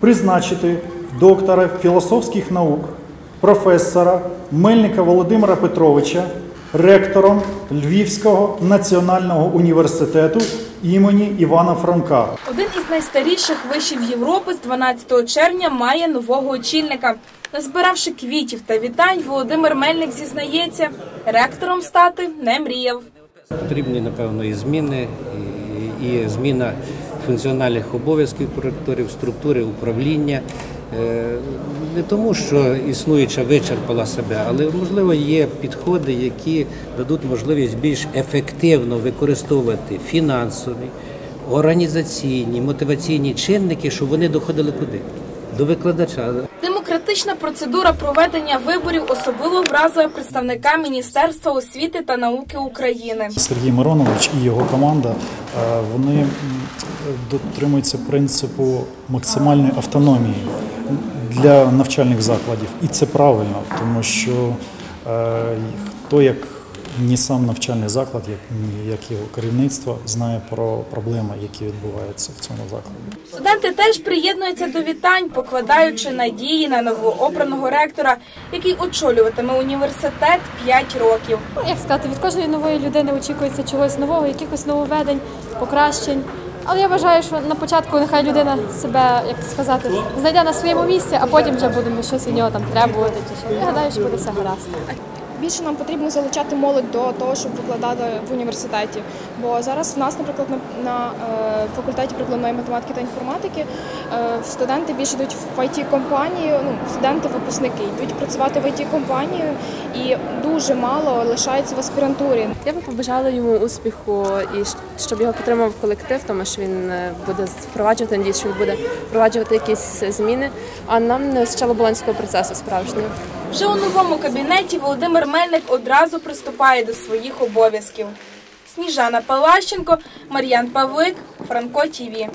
Призначити доктора філософських наук, професора Мельника Володимира Петровича ректором Львівського національного університету імені Івана Франка. Один із найстаріших вишів Європи з 12 червня має нового очільника. Назбиравши квітів та вітань, Володимир Мельник зізнається, ректором стати не мріяв. Потрібні, напевно, і зміни, і, і зміна функціональних обов'язків проректорів, структури управління. Е, Не тому, що існуюча вичерпала себе, але можливо є підходи, які дадуть можливість більш ефективно використовувати фінансові, організаційні, мотиваційні чинники, щоб вони доходили куди? До викладача. Демократична процедура проведення виборів особливо вразує представника Міністерства освіти та науки України. Сергій Миронович і його команда е, вони м, дотримуються принципу максимальної автономії для навчальних закладів, і це правильно, тому що е, хто як ні сам навчальний заклад, як ні як його керівництво знає про проблеми, які відбуваються в цьому закладі. Студенти теж приєднуються до вітань, покладаючи надії на новообраного ректора, який очолюватиме університет 5 років. Ну, як сказати, від кожної нової людини очікується чогось нового, якихось нововведень, покращень. Але я вважаю, що на початку нехай людина себе, як сказати, знайде на своєму місці, а потім вже будемо щось від нього там требувати. Чи що. Я гадаю, що буде все гаразд. Більше нам потрібно залучати молодь до того, щоб викладати в університеті. Бо зараз в нас, наприклад, на, на е, факультеті прикладної математики та інформатики е, студенти більше йдуть в it компанію ну, студенти-випускники йдуть працювати в it компанію і дуже мало лишається в аспірантурі. Я би побажала йому успіху і щоб його підтримав колектив, тому що він е, буде впроваджувати, надіюсь, що він буде впроваджувати якісь зміни. А нам не вистачало болонського процесу справжнього. Вже у новому кабінеті Володимир Мельник одразу приступає до своїх обов'язків. Сніжана Палащенко, Мар'ян Павлик, Франко Тіві.